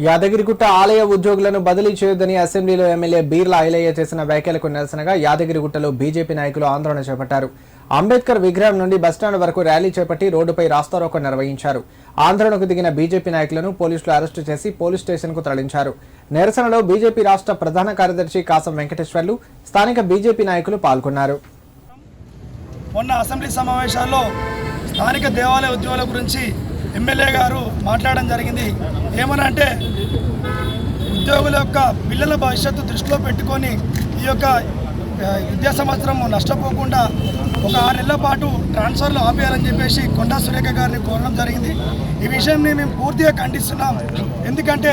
యాదగిరిగుట్ట ఆలయ ఉద్యోగులను బదిలీ చేయొద్దని అసెంబ్లీలో ఎమ్మెల్యే బీర్లా ఐలయ్య చేసిన వ్యాఖ్యలకు నిరసనగా యాదగిరిగుట్టలో బీజేపీ నాయకులు ఆందోళన చేపట్టారు. అంబేద్కర్ విగ్రహం నుండి బస్టాండ్ వరకు ర్యాలీ చేపట్టి రోడ్డుపై రాస్తారోకో నిర్వహించారు. ఆందోళనకు దిగిన బీజేపీ నాయకులను పోలీసులు అరెస్టు చేసి పోలీస్ స్టేషన్కు తరలించారు. నిరసనలో బీజేపీ రాష్ట్ర ప్రధాన కార్యదర్శి కాసం వెంకటేశ్వర్లు స్థానిక బీజేపీ నాయకులు పాల్గొన్నారు. మొన్న అసెంబ్లీ సమావేశాల్లో స్థానిక దేవాలయ ఉద్యోగుల గురించి ఎమ్మెల్యే గారు మాట్లాడడం జరిగింది. ఏమని అంటే ఉద్యోగుల యొక్క పిల్లల భవిష్యత్తు దృష్టిలో పెట్టుకొని ఈ యొక్క విద్యా సంవత్సరం నష్టపోకుండా ఒక ఆరు నెలల పాటు ట్రాన్స్ఫర్లు ఆపేయాలని చెప్పేసి కొండా సురేఖ గారిని కోరడం జరిగింది. ఈ విషయంని మేము పూర్తిగా ఖండిస్తున్నాం. ఎందుకంటే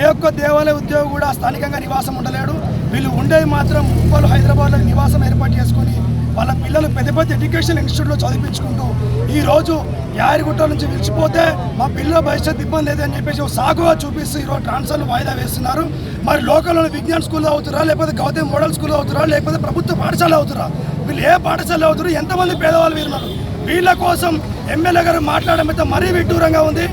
ఏ ఒక్క దేవాలయ ఉద్యోగి కూడా స్థానికంగా నివాసం ఉండలేడు. వీళ్ళు ఉండేది మాత్రం ముప్పలు హైదరాబాద్లో నివాసం ఏర్పాటు చేసుకొని వాళ్ళ పిల్లలు పెద్ద పెద్ద ఎడ్యుకేషన్ ఇన్స్టిట్యూట్లో చదివించుకుంటూ ఈరోజు యారిగుట్ట నుంచి విడిచిపోతే మా పిల్లల భవిష్యత్తు ఇబ్బంది లేదని చెప్పేసి సాగుగా చూపిస్తూ ఈరోజు ట్రాన్స్ఫర్లు వాయిదా వేస్తున్నారు. మరి లోకల్లోని విజ్ఞాన్ స్కూల్లో అవుతురా లేకపోతే గౌతమ్ మోడల్ స్కూల్లో అవుతురా లేకపోతే ప్రభుత్వ పాఠశాల అవుతురా? వీళ్ళు ఏ పాఠశాల అవుతారు? ఎంతమంది పేదవాళ్ళు వీరున్నారు వీళ్ళ కోసం ఎమ్మెల్యే గారు మాట్లాడమైతే మరీ విడ్డూరంగా ఉంది.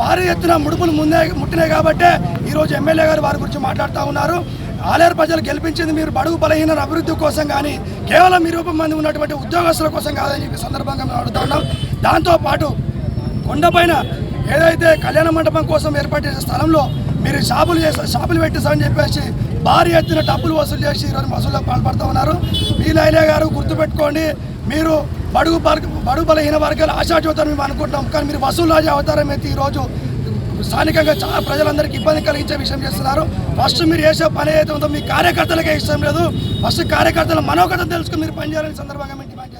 భారీ ఎత్తున ముడుపులు ముందే ముట్టినాయి కాబట్టే ఈరోజు ఎమ్మెల్యే గారు వారి గురించి మాట్లాడుతూ ఉన్నారు. ఆలేరు ప్రజలు గెలిపించింది మీరు బడుగు బలహీన అభివృద్ధి కోసం కానీ కేవలం ఇరవై మంది ఉన్నటువంటి ఉద్యోగస్తుల కోసం కాదని చెప్పి సందర్భంగా మేము అడుగుతా ఉన్నాం. దాంతోపాటు కొండపైన ఏదైతే కళ్యాణ మండపం కోసం ఏర్పాటు చేసే స్థలంలో మీరు షాపులు చేస్తారు షాపులు పెట్టేస్తారని చెప్పేసి భారీ ఎత్తున డబ్బులు వసూలు చేసి ఈరోజు వసూళ్ళకు పాల్పడుతూ ఉన్నారు. వీలైలే గారు గుర్తుపెట్టుకోండి మీరు బడుగు బల- బడుగు బలహీన వర్గాలు ఆశాజ్యోతాన్ని మేము అనుకుంటాం కానీ మీరు వసూలు అవతారం అయితే ఈరోజు స్థానికంగా చాలా ప్రజలందరికీ ఇబ్బంది కలిగించే విషయం చేస్తున్నారు. ఫస్ట్ మీరు చేసే పని ఏదైతే ఉందో మీ కార్యకర్తలకే ఇష్టం లేదు. ఫస్ట్ కార్యకర్తల మనోగతం తెలుసుకుని మీరు పనిచేయాలని సందర్భంగా మేము డిమాండ్